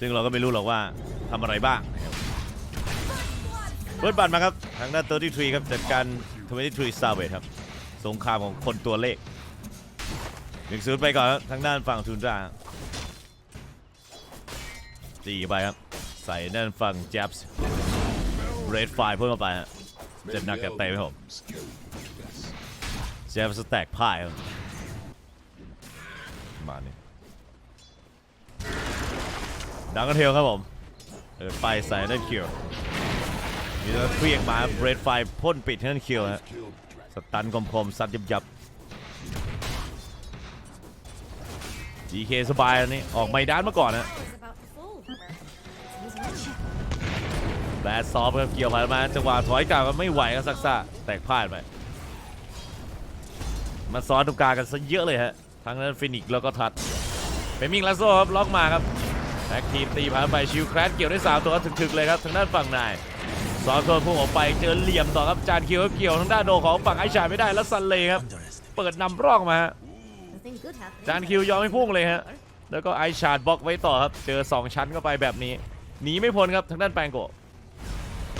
ซึ่งเราก็ไม่รู้หรอกว่าทำอะไรบ้างนะครับเปิดบัตรมาครับ ทางด้าน33ครับจัดการ23 Savage ครับ สงครามของคนตัวเลขหนึ่งศูนย์ไปก่อนครับทางด้านฝั่งทุนร่าตีไปครับ ใส่ด้านฝั่งแจ๊บส์เรดไฟเพิ่มเข้าไปฮะจะหนักกับเตะไหมผมแจ๊บส์แตกพ่ายครับมาเนี่ย ดังกันเทลครับผมเปิดไปใส่ด้านคิวมีแล้วเครียงมาเบรดไฟพ่นปิดด้านคิวฮะสตันคมคมๆซัดยับยับ GK สบายอันนี้ออกไม่ด้านมาก่อนนะแบดซอฟครับเกี่ยวผ่านมาจังหวะถอยกลับก็ไม่ไหวก็ซักซ่าแตกพลาดไปมาซ้อนตรงกลางกันซะเยอะเลยฮะทั้งนั้นฟินิกแล้วก็ทัดเป็นมิงลาโซ่ครับล็อกมาครับ แบ็กทีมตีผ่านไปชิวแครสเกี่ยวได้3ตัวถึกๆเลยครับทางด้านฝั่งนายซอนโดนพุ่งออกไปเจอเหลี่ยมต่อครับจานคิวเกี่ยวทางด้านโดของฝั่งไอชาไม่ได้แล้วซันเลครับเปิดนำร่องมาจานคิวยอมให้พุ่งเลยฮะแล้วก็ไอชาร์ดบล็อกไว้ต่อครับเจอ 2 ชั้นเข้าไปแบบนี้หนีไม่พ้นครับทางด้านแปงโกะ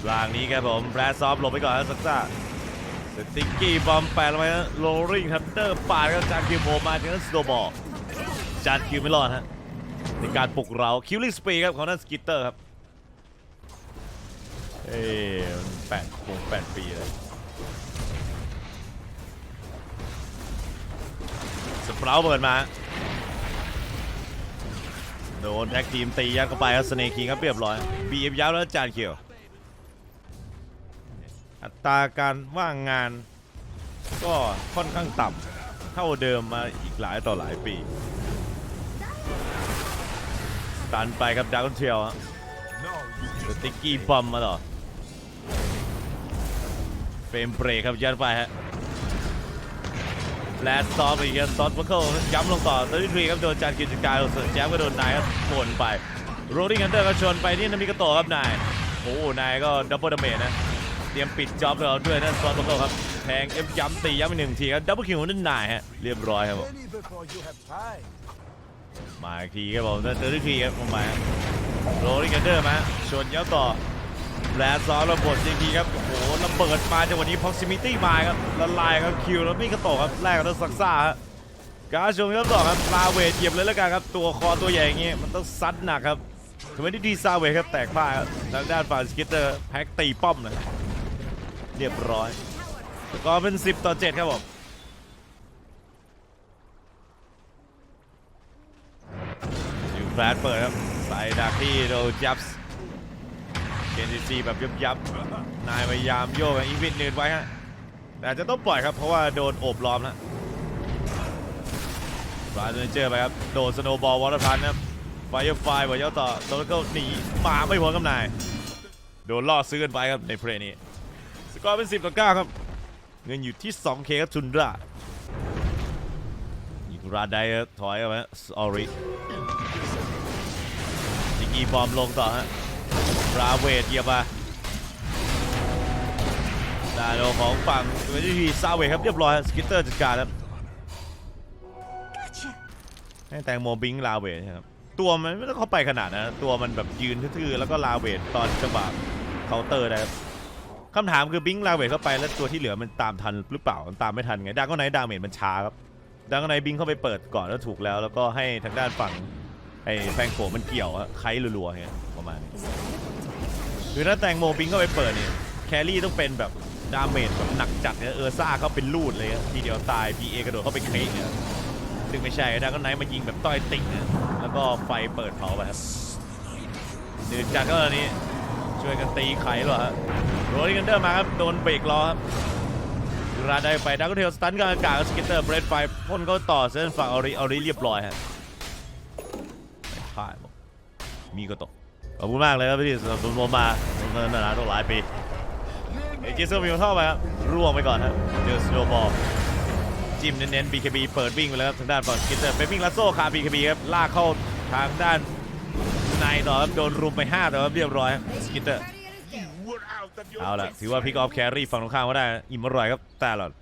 รางนี้ครับผมแบรดซอฟหลบไปก่อนครับซักซ่าสติกกี้บอมแปลงไปฮะโรลลิงทันเตอร์ปาดครับจานคิวโผล่มาจากนั้นสโตบอลจานคิวไม่รอดฮะ ในการปลุกเราคิวลิงสปีครับของนั่นสกิตเตอร์ครับ เอ้มันแปดคงแปดปีเลยสเปราเปิดมา โดนแท็กทีมตียัดเข้าไปครับสเนคิงครับเรียบร้อยบีเอฟยับแล้วจานเขียว อัตราการว่างงานก็ค่อนข้างต่ำเท่าเดิมมาอีกหลายต่อหลายปี ตันไปครับดาวน์เทลสติ๊กกี้บอมมาต่อเฟรมเบรกครับยัดไปฮะแลดซอฟไปอีกครับซอฟเคิลย้ำลงต่อตัวที่ทรีครับโดนจานกิจการเสริมแจ๊บก็โดนนายครับชนไปโรลลิ่งอันเดอร์ก็ชนไปที่นามิกาโตะครับนายโอ้นายก็ดับเบิลดาเมจนะเตรียมปิดจ็อบเราด้วยนั่นซอนโตโต้ครับแทงเอฟย้ำตีย้ำอีกหนึ่งทีครับดับเบิลคิวนั่นนายฮะเรียบร้อยครับผม มาอีกทีครับผมนั่นเจอที่ทีครับผมมาโรลิงกันเดอร์มาชนย้ำต่อแลนซอนระบบจริงๆครับโอ้โหระเบิดมาจากวันนี้ proximity มาครับละลายครับคิวแล้วมีกระโตกครับแรกกับตัวซักซ่าฮะการชงย้ำต่อครับลาเวทเหยียบเลยแล้วกันครับตัวคอตัวใหญ่อย่างงี้มันต้องซัดหนักครับทำไมที่ดีซาเวทครับแตกพ่ายครับทางด้านฝั่งสกิตเตอร์แพ็กตีป้อมนะเรียบร้อยกอร์เป็น 10 ต่อ 7 ครับผม แฟลตเปิดครับใส่ดักที่โดจับส์เกนซีซีแบบยับยับนายพยายามโยกอีวิทเนินไว้ฮะแต่จะต้องปล่อยครับเพราะว่าโดนโอบล้อมแล้วบราเดนเจอร์ไปครับโดนสโนว์บอลวอเตอร์พันครับไฟไฟบอลเย้าต่อโดนก็หนีมาไม่พ้นกับนายโดนล่อซื้อกันไปครับในเพลนี้สกอร์เป็น 10ต่อ9ครับเงินอยู่ที่ 2K ครับทุนราอีกราไดครับถอยออกมาออริ จิกกี้บอมลงต่อฮะราเวทเหยียบมาดาโดของฝั่งเวทีซาเวทครับเรียบร้อยสกิตเตอร์จัดการครับให้แตงโมบิงลาเวทนะครับตัวมันไม่ต้องเข้าไปขนาดนั้นนะตัวมันแบบยืนทื่อๆแล้วก็ลาเวทตอนจังหวะเคาน์เตอร์นะครับคำถามคือบิงลาเวทเข้าไปแล้วตัวที่เหลือมันตามทันหรือเปล่ามันตามไม่ทันไงดังก็ไหนดาเมจมันช้าครับดังก็ไหนบิงเข้าไปเปิดก่อนแล้วถูกแล้ว แล้วก็ให้ทางด้านฝั่ง ไอ้แฟงโขมันเกี่ยวอะไคล้รัวๆเงี้ยประมาณนี้คือถ้าแตงโมบิงเข้าไปเปิดเนี่ยแครี่ต้องเป็นแบบดาเมจแบบหนักจัดเนี่ยเออซ่าเขาเป็นลูดเลยทีเดียวตาย PA กระโดดเข้าไปเคกเนี่ยซึ่งไม่ใช่ดังก็ไหนมายิงแบบต้อยติ่งนะแล้วก็ไฟเปิดเผาไปครับเดือดจัดก็ตอนนี้ช่วยกันตีไข่หรอฮะโรลิกันเดอร์มาครับโดนเบรกล้อครับราได้ไปดักเทลสตันกลางอากาศสกิตเตอร์เบรดไฟพ่นเขาต่อเส้นฝั่งออริออริเรียบร้อยฮะ ไม่พลาดบอกมีก็ตกขอบคุณมากเลยครับที่สนับสนุนผมมาเงินนานๆตั้งหลายปีเอเจสโซมิวเข้าไปครับร่วงไปก่อนครับเจอสโนบอลจิ้มเน้นๆ BKB เปิดวิ่งไปแล้วครับทางด้านฝั่งกิตเตอร์เป็นวิ่งลัสโซ่คา BKB ครับลากเข้าทางด้านในต่อครับโดนรุมไป 5 แต่ว่าเรียบร้อยครับสกิตเตอร์เอาละถือว่าพิกออฟแครี่ฝั่งตรงข้ามก็ได้อิ่มอร่อยครับแต่หลอด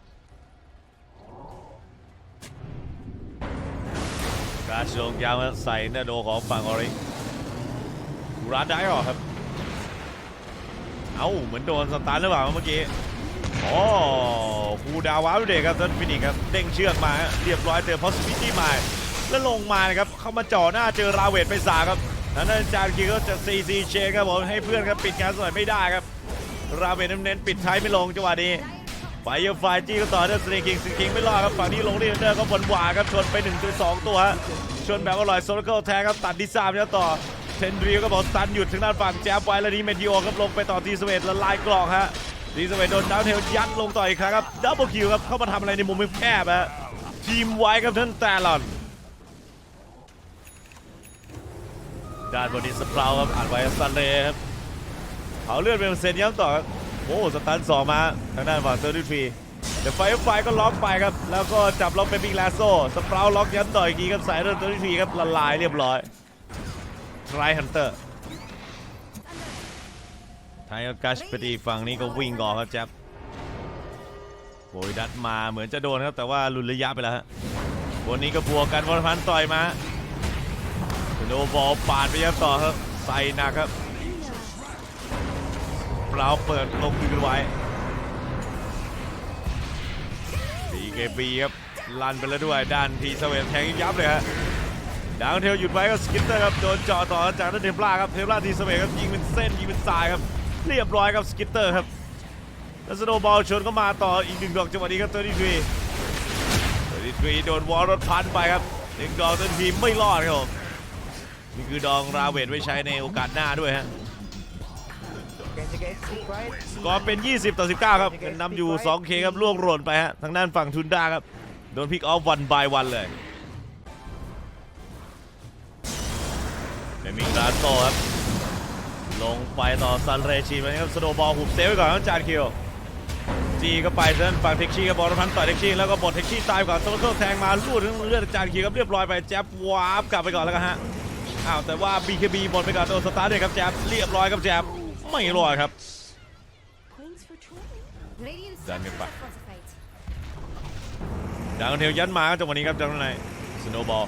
การชงยาวมาใส่เนโดของฝั่งออริกูรัดได้หรอครับ เอ้าเหมือนโดนสตาร์หรือเปล่าเมื่อกี้อ๋อคูดาว้าวเด็กครับท่านฟินิกครับเด้งเชือกมาเรียบร้อยเจอพอสพิตี้มาแล้วลงมานะครับเข้ามาจ่อหน้าเจอราเวทไปสาครับนั้นอาจารย์คิวก็จะซีซีเชคครับผมให้เพื่อนครับปิดงานสวยไม่ได้ครับ ราเวทเน้นปิดท้ายไม่ลงจังหวะนี้ ไฟเยอร์ไฟจี้ก็ต่อเนื่องสเนคิงสเนคิงไม่รอดครับฝั่งนี้ลงเรียนเดอร์ก็บนหวาครับชนไป1ตัว2ตัวฮะชนแบบอร่อยโซลเคิลแทงครับตัดที่สามแล้วต่อเทนดริวก็บอกสตันหยุดทางด้านฝั่งแจ๊บไว้แล้วนี้เมดิโอครับลงไปต่อทีสเวตละลายกรอกฮะทีสเวตโดนดาวเทลยัดลงต่ออีกครั้งครับดับเบิลคิวครับเข้ามาทำอะไรในมุมแคบฮะทีมไว้ครับท่านแต่ลอนด้านบนนี้สเปราครับอ่านไว้สตันเลยครับเขาเลื่อนเป็นเปอร์เซ็นต์ย้ำต่อ โอ้สตันสองมาทางด้านฝั่งเซอร์ดิฟรีเดี๋ยวไฟไฟก็ล็อกไปครับ แล้วก็จับล็อกเป็นบิ๊กลาโซสเปราล็อกย้ำต่ออีกทีครับสายเรื่องเซอร์ดิฟรีครับละลายเรียบร้อยไรฮันเตอร์ไทยกัชไปดีฝั่งนี้ก็วิ่งก่อครับแจ๊บโบยดัดมาเหมือนจะโดนครับ แต่ว่าลุนระยะไปแล้วฮะวันนี้ก็บวกกันวรพันต่อยมาโนบอลปาดไปย้ำต่อครับ ใส่หนักครับ เราเปิดลงคืนไว้ BKB ครับลันไปแล้วด้วยด้านทีสเวนแทงยับเลยฮะดาวเทลหยุดไว้ก็สกิตเตอร์ครับโดนเจาะต่อจากนั้นเทมปลาครับเทมปลาทีสเวนครับยิงเป็นเส้นยิงเป็นสายครับเรียบร้อยครับสกิตเตอร์ครับแล้วสโนว์บอลชนก็มาต่ออีกหนึ่งดอกจังหวะนี้ครับตัวนี้ทีตัวนี้ทีโดนวอลรถพันไปครับหนึ่งดอกตัวทีไม่รอดครับผมนี่คือดองราเวทไว้ใช้ในโอกาสหน้าด้วยฮะ ก็เป็น 20 ต่อ 19 ครับเป็นำอยู่ 2K ครับล่วงหล่นไปฮะทางด้านฝั่งทุนด้าครับ โดนพิกออฟวันบายวันเลยเดมิงราโตครับลงไปต่อซันเรชีไปนะครับสโนบอลหุบเซฟไว้ก่อนครับจานคิวจีก็ไปเส้นฝั่งเท็กชี่กับบอลพันต่อยเท็กชี่แล้วก็บดเท็กชี่ตายก่อนโซโลแทงมาลูดทั้งเลือดจานคิวครับเรียบร้อยไปแจ๊บวาร์ปกลับไปก่อนแล้วกันฮะอ้าวแต่ว่า BKB หมดไปก่อนตัวสตาร์ทเลยครับแจ๊บเรียบร้อยครับแจ๊บ ไม่รอดครับ Points for training. Radiant Done structures it back. are fortified. ดังเทลยันมาครับจังหวะนี้ครับจังหวะไหนสโนบอล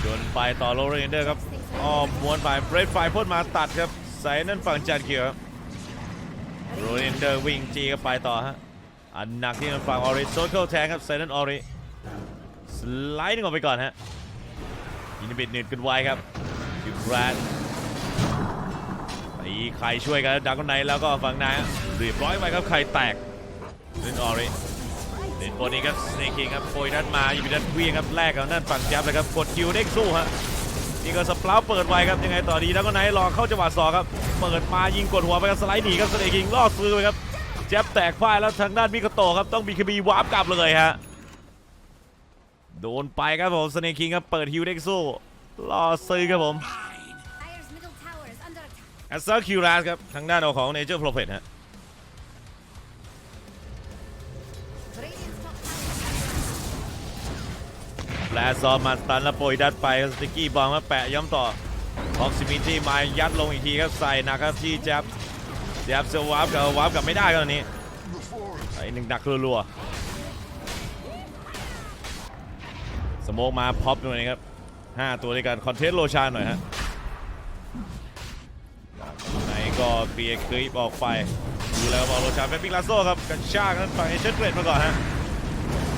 ชวนไปต่อโลเรนเดอร์ครับอ้อมม้วนไปเบรดไฟพ่นมาตัดครับใส่นั่นฝั่งจานเขียวครับโรเรนเดอร์วิ่งจีก็ไปต่อฮะอันหนักที่ทางฝั่งออริโซเคิลแทงครับใส่นั่นออริสไลด์หนึงออกไปก่อนฮะอินบิดเน็ตกันไวครับยูแกรน ตีไข่ช่วยกันดักคนไหนแล้วก็ฝั่งนฮะเรียบร้อยไปครับไข่แตกเล่นออริเล่นบนนี้ครับสเนคิงครับโปรยด้านมาอยู่ด้านเวียงครับแลกกับนั่นฝั่งยับเลยครับกดคิวเด้งสู้ฮะนี่ก็สปลาวเปิดไวครับยังไงต่อดีแล้วก็ไหนรอเข้าจังหวะสองครับเปิดมายิงกดหัวไปครับสไลด์หนีครับสเนคิงล่อซื้อไปครับแจ็บแตกพ่ายแล้วทางด้านมิคาโตครับต้องบีคบีวาร์ปกลับเลยฮะโดนไปครับผมสเนคิงครับเปิดฮิวเด้งสู้ล่อซื้อครับผม แอสเซอร์คิวราสครับ ทางด้านของเนเจอร์โปรเฟตฮะแปลซอมมาสตันแล้วโปรยดัดไปสติกกี้บอลมาแปะย้ำต่อพ็อกซิมิตี้มายัดลงอีกทีครับใส่นักครับที่แจ๊บแจ๊บจะวาร์ปกับวาร์ปกับไม่ได้ตอนนี้ไอ้หนึ่งดักรัวๆสโมกมาพ็อปตรงนี้ครับห้าตัวด้วยกัน คอนเทนต์โลชานหน่อยฮะ ก็เบียร์คลิปออกไป ดูแล้วบอลโลชาเป็นบิ๊กลาโซครับกันชากนั้นฝั่งเอเชนเกรดมาก่อนฮะ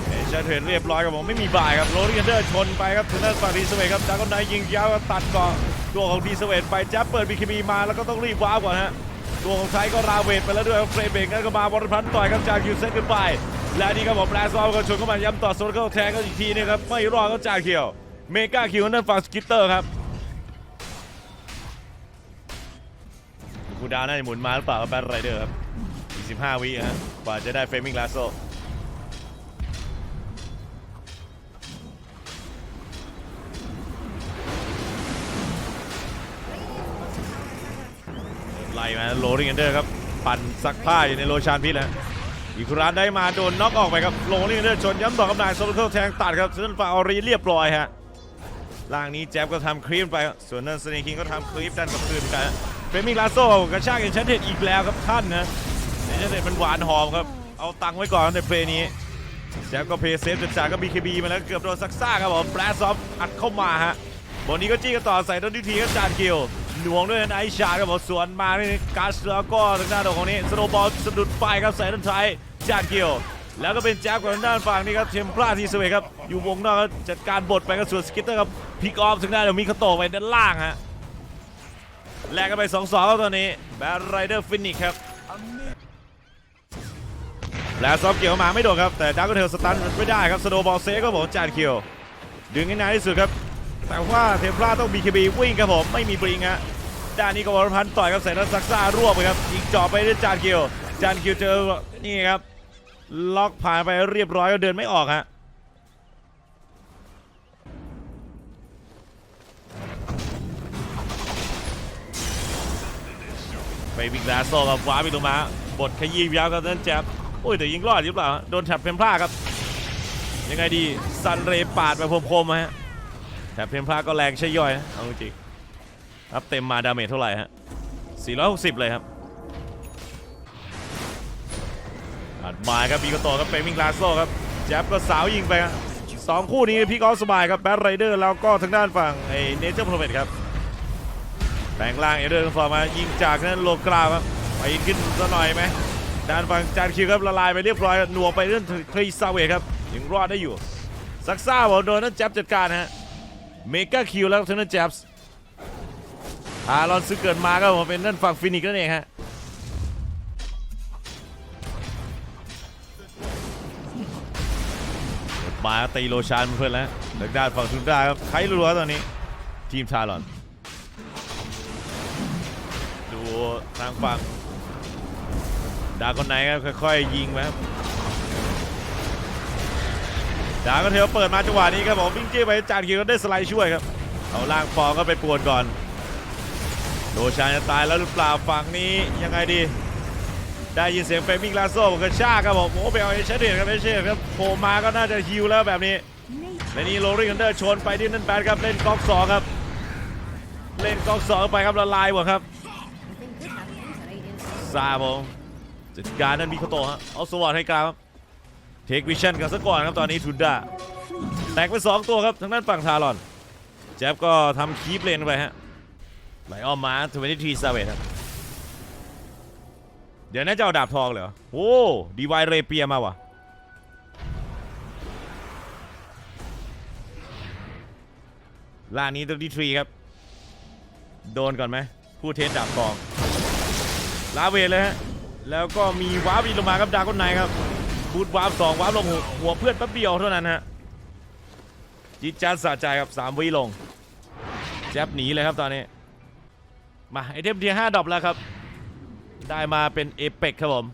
เอเชียเทรนเรียบร้อยครับผมไม่มีบ่ายครับโรลิเดอร์ชนไปครับถึงด้านฝั่งดีสเวทครับดากอนไนยิงยาวตัดเกาะตัวของดีสเวทไปแจ๊บเปิดบีคีบีมาแล้วก็ต้องรีบว้าวก่อนฮะตัวของไทยก็ราเวทไปแล้วด้วยเฟรเบงกันก็มาวอลพันต่อยครับจากคิวเซตขึ้นไปและนี่ครับผมแปลซอลก็ชนเข้ามาย้ำต่อโซลเคิลแทงก็อีกทีนึงครับไม่รอดก็จากเขียวเมกาคิวนั่นฝั่งสกิตเตอร์ครับ ดาวน่าจะหมุนมาหรือเปล่าแบทไรเดอร์ครับอีก15วิฮะกว่าจะได้เฟรมิงลาโซไล่มาโรลิงเดอร์ครับ ปั่นซักผ้าอยู่ในโลชานพิษแล้วอีกครั้งได้มาโดนน็อกออกไปครับโรลิงเดอร์ชนย้ำต่อกับนายโซลเคิลแทงตัดครับส่วนฝั่งออรีเรียบร้อยฮะล่างนี้แจ๊บก็ทำครีมไป ส่วนนั้นสเนคิงก็ทำครีมดันกับคืนกัน เฟมิงลาโซกระชากเอเชนเทดอีกแล้วครับท่านนะเอเชนเทดมันหวานหอมครับ เอาตังไว้ก่อนในเพลย์นี้แจ๊บก็เพย์เซฟจัดจากก็บีเคบีมาแล้วเกือบโดนซักซ่าครับผมแบรสซอฟอัดเข้ามาฮะบนนี้ก็จี้กันต่อใส่ต้นทีทีครับจานกิวหน่วงด้วยไอชาร์ครับผมสวนมาด้วยการสแล้วก็ทางด้านของนี้สโนบอลสะดุดไปครับใส่ด้านท้ายจานกิวแล้วก็เป็นแจ๊บกับทางด้านฝั่งนี้ครับเทมพลาทีสเวครับอยู่วงนอกจัดการบทไปกับส่วนสกิตเตอร์ครับพิกออฟทางด้านเดี๋ยวมีเขาโตไปด้านล่างฮะ แลกกันไป2-2ครับตอนนี้แบทไรเดอร์ฟินิกครับ แล้วซอฟเกี่ยวมาไม่โดนครับ แต่ดักก็เทลสตันไม่ได้ครับสโนบอลเซก็บอกจานคิวดึงให้นานที่สุดครับ แต่ว่าเทมพลาต้องบีเคบีวิ่งครับผม ไม่มีบริงฮะด้านนี้ก็วรพันธ์ต่อยครับใส่นัซักซ่ารวบไปครับยิงจ่อไปด้วยจานคิวจานคิวเจอนี่ครับล็อกผ่านไปเรียบร้อยก็เดินไม่ออกฮะ ไปวิ่งลาโซ่กับว้าไปลงมา บทขยี้ยาวกับนั่นแจ๊บโอ้ยแต่ยิงรอดหรือเปล่า โดนแท็บเพมพลาครับ ยังไงดีซันเรปาดไปคมๆฮะแต่เพมพลาก็แรงใช่ย่อยนะเอาจริงครับเต็มมาดาเมจเท่าไหร่ฮะ 460 เลยครับอัดมาครับบีกโตครับเปมิงลาโซครับแจ๊บก็สาวยิงไปครับสองคู่นี้พี่กอล์ฟสบายครับแบทไรเดอร์แล้วก็ทางด้านฝั่งไอเนเจอร์โปรเมครับ ลงล่างเอเดอร์ฟอร์มายิงจากนั้นโลกราครับไปขึ้นซะหน่อยไหมด้านฝั่งจานคิวครับละลายไปเรียบร้อยหน่วงไปเรื่องครีซาเวทครับยังรอดได้อยู่ซักซ่าบอกโดนนั่นแจ๊บจัดการฮะเมกาคิวแล้วทั้งนั้นแจ็บส์อารอนซึเกิดมาก็มาเป็นนั่นฝั่งฟินิกนั่นเองฮะมาตีโลชานเพื่อนแล้วทางด้านฝั่งทุนได้ครับใครรัวตอนนี้ทีมชาลอน ทางฝั่งดาร์กอนไหนครับค่อยๆยิงไปครับดาก็เทลเปิดมาจังหวะนี้ครับผมวิ่งจี้ไปจานคิวก็ได้สไลด์ช่วยครับเอาล่างฟองก็ไปปวนก่อน โดชานจะตายแล้วหรือเปล่าฝั่งนี้ยังไงดี ได้ยินเสียงเฟรมิงลาโซ่กระชากครับผมโอ้ไปเอาเอเชเดตครับเอเชเดตครับโผล่มาก็น่าจะฮิวแล้วแบบนี้และนี่โรลิงกันเดอร์ชนไปที่นั่นแบดครับเล่นก๊อกสองครับ เล่นก๊อกสองไปครับละลายหมดครับ ซาผมจัดการนั่นมีโคโตะฮะเอาสวอตให้กลางครับเทควิชั่นกันซะก่อนครับตอนนี้ทุนดาแตกไป2ตัวครับทางด้านฝั่งทารอนแจ๊บก็ทำคีปเลนไปฮะไหลออมมาทเวนตี้ซาเวทครับเดี๋ยวน่าจะเอาดาบทองเหรอโอ้ดีวายเรเปียมาว่ะล่านี้ตัวที่ทรีครับ โดนก่อนไหมผู้เทสดาบทอง ลาเวทเลยฮะ แล้วก็มีวาร์ปอีกลงมาครับดาก้นไนครับ บูทวาร์ปสองวาร์ปลงหัวหัวเพื่อนแป๊บเดียวเท่านั้นฮะ จิตจัดสะใจครับสามวิลง แจ๊บหนีเลยครับตอนนี้ มาไอเทมทีห้าดรอปแล้วครับ ได้มาเป็นเอเปกครับผม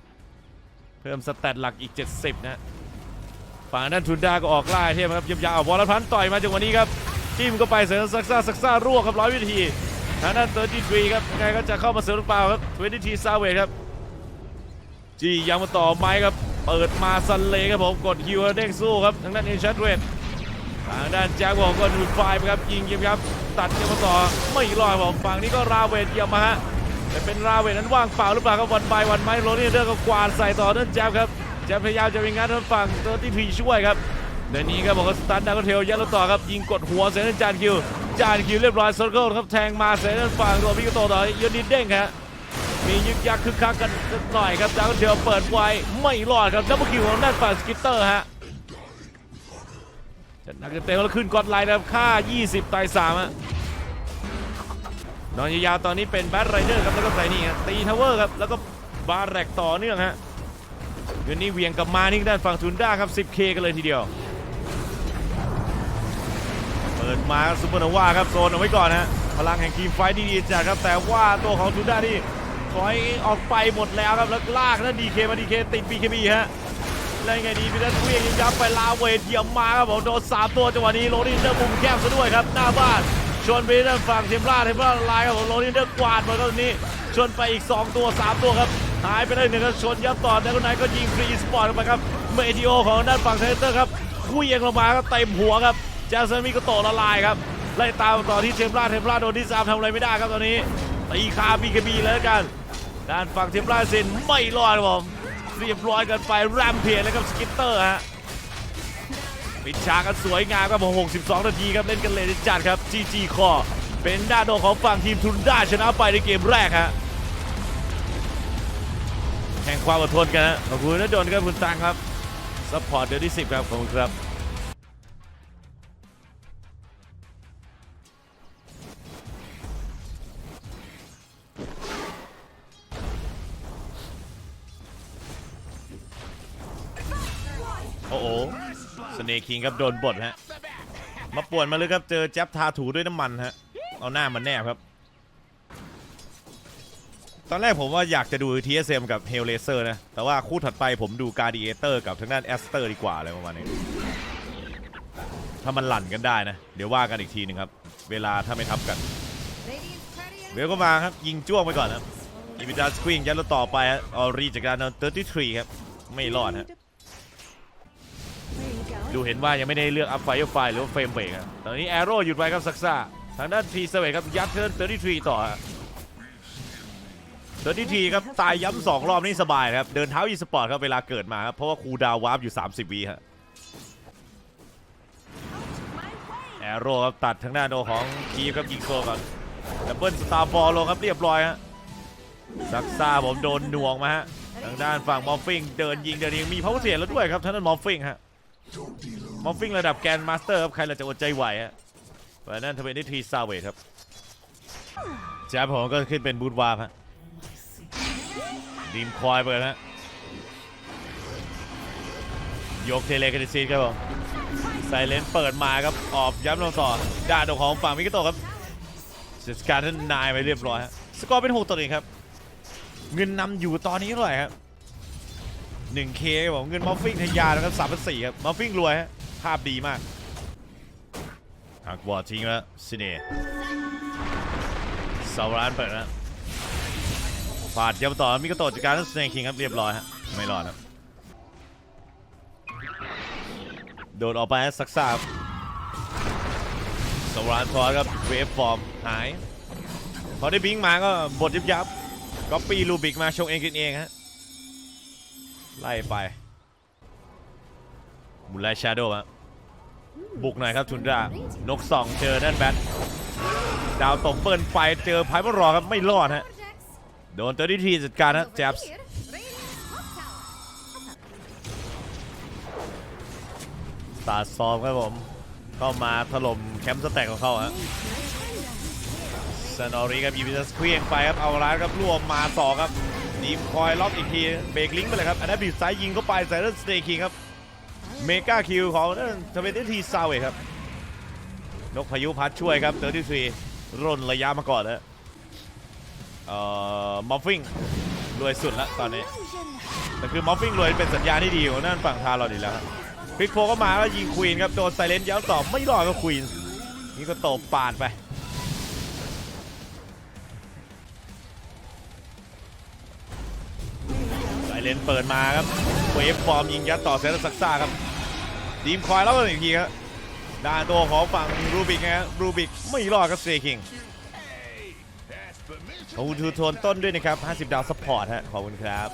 เพิ่มสแตทหลักอีก 70 นะฝั่งด้านทุนดาก็ออกล่าเทมครับยาวๆวอลพันต่อยมาจังหวะนี้ครับจิ้มก็ไปเสริมซักซ่าซักซ่าร่วครับร้อยวินา ทางด้านเตอร์ตี้ทรีครับยังไงก็จะเข้ามาเสริมหรือเปล่าครับเวนตี้ทีซาเวทครับจียังมาต่อไม้ครับ เปิดมาซันเลครับผมกดฮิวแล้วเด้งสู้ครับทางด้านเอชัดเวททางด้านแจ็คบอกก็ดูดไฟไปครับยิงยิงครับ ตัดยังมาต่อไม่รอดบผมฝั่งนี้ก็ราเวทเยี่ยมมาฮะแต่เป็นราเวทนั้นว่างเปล่าหรือเปล่าครับวันไปวันไม้โรนี่เดอร์ก็กวาดใส่ต่อด้านแจ็คครับแจ็คพยายามจะไปงัดทางฝั่งเตอร์ตี้พีช่วยครับเดี๋ยวนี้ครับบอกว่าสตันดาวก็เทลยัดแล้วต่อครับยิงกดหัวเสร็จแล้วจานคิว จานคิวเรียบร้อยเซอร์เคิลครับแทงมาเสร็จแล้วฝั่งโรบิโกโตต่อยยนดินเด้งครับมียึกยักคึกคักกันสักหน่อยครับดาวก็เทลเปิดไวไม่รอดครับดับเบิลคิวของด้านฝั่งสกิตเตอร์ฮะจัดนักเต็มแล้วขึ้นกอดไลน์นะครับค่า 20ตาย3ฮะนอนยาวๆตอนนี้เป็นแบทไรเดอร์ครับแล้วก็ใส่นี่ฮะตีทาวเวอร์ครับแล้วก็บาร์แรกต่อเนื่องฮะเดี๋ยวนี้เวียงกลับมานี่ด้านฝั่งทุนด้าครับ 10k กันเลยทีเดียว ปิดมาซุปเปอร์โนวาครับโซนเอาไว้ก่อนฮะพลังแห่งทีมไฟท์ดีๆจัดครับแต่ว่าตัวของทูด้านี่ถอยออกไปหมดแล้วครับแล้วลากนั่นดีเคมาดีเคติดบีเคบีฮะแล้วไงดีพี่นัทเวียงยิงยับไปลาเวทเยี่ยมมาครับผมโดนสามตัวจังหวะนี้โรนินเดอร์มุมแคบซะด้วยครับหน้าบ้านชนไปด้านฝั่งเทมพลาเทมพลาลายครับผมโรนินเดอร์กวาดหมดตรงนี้ชนไปอีก 2 ตัว 3 ตัวครับหายไปได้หนึ่งครับชนยับต่อแต่คนไหนก็ยิงฟรีสปอร์ตเข้าไปครับเมทิโอของด้านฝั่งเทเตอร์ครับคุยเองลงมาก็เต็มหัวครับ จาซันมิก็โตละลายครับ ไล่ตามต่อที่เทมพลาเทมพลาโดนที่สามทำอะไรไม่ได้ครับตอนนี้ตีคาบีเคบีเลยแล้วกัน ด้านฝั่งเทมพลาเซนไม่รอดครับผมเรียบร้อยกันไปแรมเพียนแล้วครับสกิตเตอร์ฮะปิดฉากกันสวยงามครับผม62 นาทีครับเล่นกันเลยจัดครับ GG คอเป็นด้านโดของฝั่งทีมทุนด้าชนะไปในเกมแรกฮะแข่งความอดทนกันฮะขอบคุณนะโดนครับคุณตังครับซัพพอร์ตเดือนที่ 10 ครับขอบคุณครับ โอ้โหสเนคิงครับโดนบดฮะ มาป่วนมาเลยครับเจอแจ๊บทาถูด้วยน้ำมันฮะ เอาหน้ามันแนบครับ ตอนแรกผมว่าอยากจะดู TSM กับ h e l l a s e r นะ แต่ว่าคู่ถัดไปผมดู Gladiator กับทางด้าน Aster ดีกว่าอะไรประมาณนี้ ถ้ามันหลั่นกันได้นะ เดี๋ยวว่ากันอีกทีหนึ่งครับ เวลาถ้าไม่ทับกันเวลก็มาครับ ยิงจ้วงไปก่อนครับอีวิดาสควิงยัดแล้วต่อไปออรีจากการเอา33ครับ ไม่รอดฮะ ดูเห็นว่ายังไม่ได้เลือกอัพไฟไฟหรือว่าเฟรมเบรกครับตอนนี้แอโร่หยุดไว้ครับซักซ่าทางด้านทีเซเวครับยัดเทิร์น33ต่อฮะ33ครับตายย้ำสองรอบนี่สบายครับ เดินเท้าอีสปอร์ตครับเวลาเกิดมาครับเพราะว่าครูดาววาร์ปอยู่ 30วิฮะแอโร่ครับตัดทางด้าโดของคีฟครับยิงโซก่อนดับเบิลสตาร์บอลลงครับเรียบร้อยฮะซักซ่าผมโดนหน่วงมาฮะทางด้านฝั่งมอฟฟิงเดินยิงเดินยิงมีพาวเวอร์เสียแล้วด้วยครับทางด้านมอฟฟิงฮะ มอฟฟิงระดับแกนมาสเตอร์ครับ ใครเราจะอดใจไหวฮะเพราะฉะนั้นทเวนตี้ทีซาเวทครับแจ๊บผมก็ขึ้นเป็นบูทวาร์ฮะดีมคอยเปิดฮะยกเทเลกันซีดครับผมไซเลนเปิดมาครับ ออกย้ำลงต่อดานของฝั่งมิกโตครับจัดการท่านนายไปเรียบร้อยฮะ สกอร์เป็นหกต่อหนึ่งครับ เงินนำอยู่ตอนนี้เท่าไหร่ครับ 1K ครับผมเงินมอฟฟิงทะยานแล้วครับสามพันสี่ครับมอฟฟิงรวยฮะภาพดีมากหักบอลทิ้งแล้วซิเน่เซาร้านเปิดนะฟาดย้ำต่อมิกโตะจัดการสเนคิงครับเรียบร้อยฮะไม่รอดครับโดดออกไปฮะซักซ่าครับเซาร้านทอครับเวฟฟอร์มหาย พอได้บิงมาก็บดยับยับก็ปีลูบิกมาชงเองกินเองฮะ ไล่ไปมูลไลชาโดว์ฮะบุกหน่อยครับทุนดานกสองเจอนั่นแบทดาวตกเปิลไฟเจอไพ่บอลรอครับไม่รอดฮะ Projects โดนเตอร์ดี้ทีจัดการนะ over แจ๊บ here. Radiant's top tower. ตาซ้อมครับผมเข้ามาถล่มแคมป์สแต็กของเขาฮะซานอรีครับยีวิสเควียงไปครับเอาร้านครับรวมมาสองครับ ดีคอยล็อกอีกทีเบรกลิงก์ไปเลยครับอันนั้นบีบซ้ายยิงเข้าไปใส่เรื่องสเตคิงครับเมกาคิวของทเวนตี้ทีซาวเวครับนกพายุพัดช่วยครับเตอร์ที่ซีร่นระยะมาก่อนนะเอ่อมอฟฟิงรวยสุดล้วตอนนี้แต่คือมอฟฟิงรวยเป็นสัญญาณที่ดีของนั่นฝั่งทารอนอีแล้วครับพลิกโฟก็มาแล้วยิงควีนครับโดนไซเลนต์ย้ำต่อไม่รอดก็ควีนนี่ก็ตบปาดไป เลนเปิดมาครับเวฟฟอร์มยิงยัดต่อเซนต์ซักซ่าครับดีมคอยแล้วก็อีกทีครับด้านตัวของฝั่งรูบิกนะรูบิกไม่รอดครับเซคิงขอบคุณทูโทนต้นด้วยนะครับ 50 ดาวซัพพอร์ตฮะขอบคุณครับ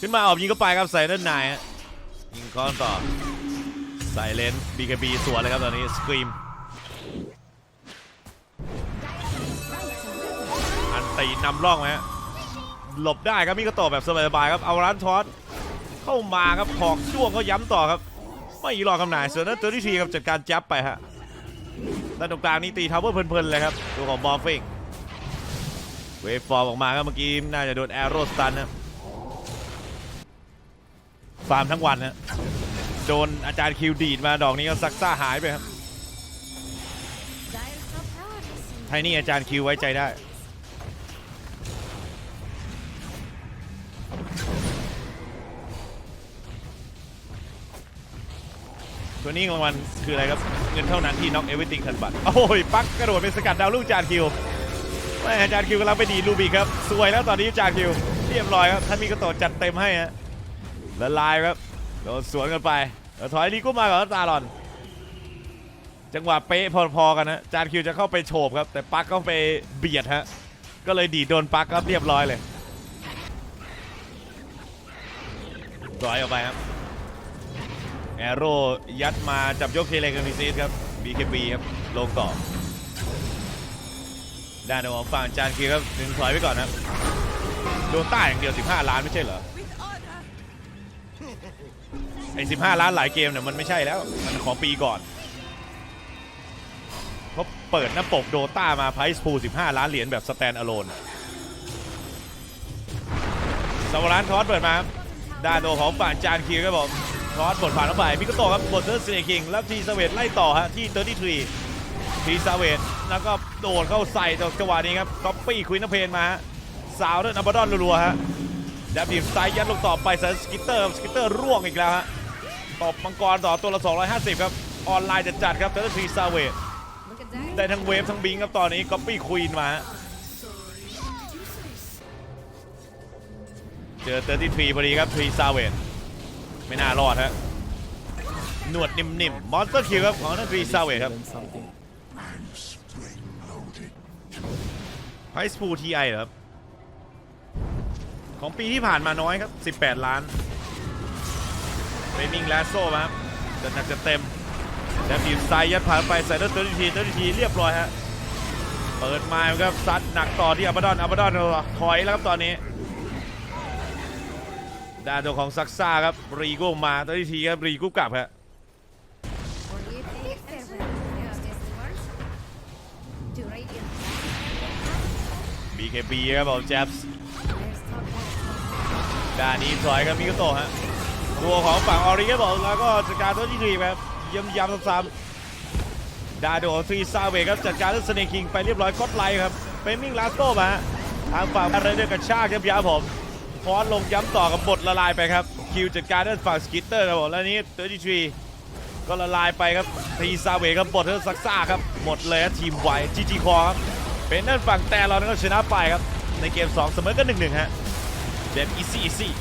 ขึ้นมาออกยิงก็ไปครับใส่ด้านในฮะยิงก้อนต่อใส่เลนบีกบีสวนเลยครับตอนนี้สกรีม ตีนำร่องไหมฮะหลบได้ครับมิกโตะแบบสบายๆครับเอาร้านทอสเข้ามาครับหอกจ้วงก็ย้ำต่อครับ ไม่รอคำนายส่วนนั้นตัวที่ทีครับจัดการจับไปฮะด้านตรงกลางนี่ตีทาวเวอร์เพลินๆเลยครับตัวของบอลฟิงเวฟฟอร์มออกมาครับเมื่อกี้น่าจะโดนแอโรสตันนะฟาร์มทั้งวันฮะโดนอาจารย์คิวดีดมาดอกนี้ก็ซักซ่าหายไปครับ Dire's top tower has seen ไทนี่อาจารย์คิวไว้ใจได้ ตัวนี้รางวัลคืออะไรครับ เงินเท่านั้นที่น็อกเอเวอร์ติงทันบัตรโอ้ย ปักกระโดดเป็นสกัดดาวลูกจารย์คิวแม่จารย์คิวกำลังไปดีลูบิกครับ สวยแล้วตอนนี้จารย์คิว เรียบร้อยครับท่านมีกระโตดจัดเต็มให้ฮะละลายครับโดนสวนกันไปถอยดีก็มาก่อนตาลอน จังหวะเป๊ะพอๆกันนะจานคิวจะเข้าไปโฉบครับ แต่ปักก็ไปเบียดฮะก็เลยดีดโดนปักครับเรียบร้อยเลยร้อยออกไปครับ แอโร่ยัดมาจับยกเทเลกันพิซีสครับ BKB ครับ ลงต่อ ด้านของฝั่งจานคีครับดึงถอยไปก่อนนะโดนใต้อย่างเดียว 15 ล้านไม่ใช่เหรอไอ้15 ล้านหลายเกมเนี่ยมันไม่ใช่แล้ว มันของปีก่อนเพราะเปิดหน้าปกโดต้ามาไพรส์พู15 ล้านเหรียญแบบสแตนอะโลนสวรรค์ทอสเปิดมาครับด้านตัวของฝั่งจานคีครับผม อสบทผ่านเข้าไปมิกโตครับบทเซอร์เซคิงแล้วทีสเวตไล่ต่อฮะที่33ทีซาเวตแล้วก็โดดเข้าใส่จังหวะนี้ครับก๊อปปี้ควินเพนมาสาวด้วยนับดอนรัวๆฮะดับบีบสไตล์ยัดลงต่อไปใส่สกิตเตอร์สกิตเตอร์ร่วงอีกแล้วฮะตบมังกรต่อตัวละ 250 ครับ ออนไลน์จัดๆครับเทอร์ทีซาเวตได้ทั้งเวฟทั้งบิงครับตอนนี้ก๊อปปี้ควีนมาเจอเตอร์ทีทรีพอดีครับทรีซาเวต ไม่น่ารอดฮะหนวดนิ่มๆมอนสเตอร์คิวครับของนักรีซาเวครับไพส์พูทีไอครับ ของปีที่ผ่านมาน้อยครับ 18 ล้านเรมิงแลสโซ่ครับจะหนักจะเต็มแล้วบีบไซยัดผ่านไปใส่แล้วตัวทีตัวทีเรียบร้อยฮะเปิดมาครับซัดหนักต่อที่อับดอนอับดอนถอยแล้วครับตอนนี้ ด้านตัวของซักซ่าครับรีโก้มาตัวที่ทีครับรีกูกลับครับ For you, take farewell. Yes, yes, words. To Radiant. BKB ครับผมแจ๊บด้านนี้ถอยกับมิกโตฮะตัวของฝั่งออริเกบอกแล้วก็จัดการตัวที่ทีครับย้ำย้ำซ้ำๆดาโดของซีซาเวครับจัดการเรื่องสเนคิงไปเรียบร้อยก็ไลท์ครับเป็นมิงลาสโตมาทางฝั่งอะไรเดอร์กับชากครับยาผม พอนลงย้ำต่อกับบทละลายไปครับ คิวจัดการด้านฝั่งสกิตเตอร์ครับผมแล้วนี้เตัวที่ทีก็ละลายไปครับทีซาเวครับบทเธอซักซ่าครับหมดเลยทีมไวจีจีคอครับเป็นด้านฝั่งแต่เรานั้นก็ชนะไปครับในเกม 2 เสมอกัน1-1ฮะแบบอีซี่อีซี่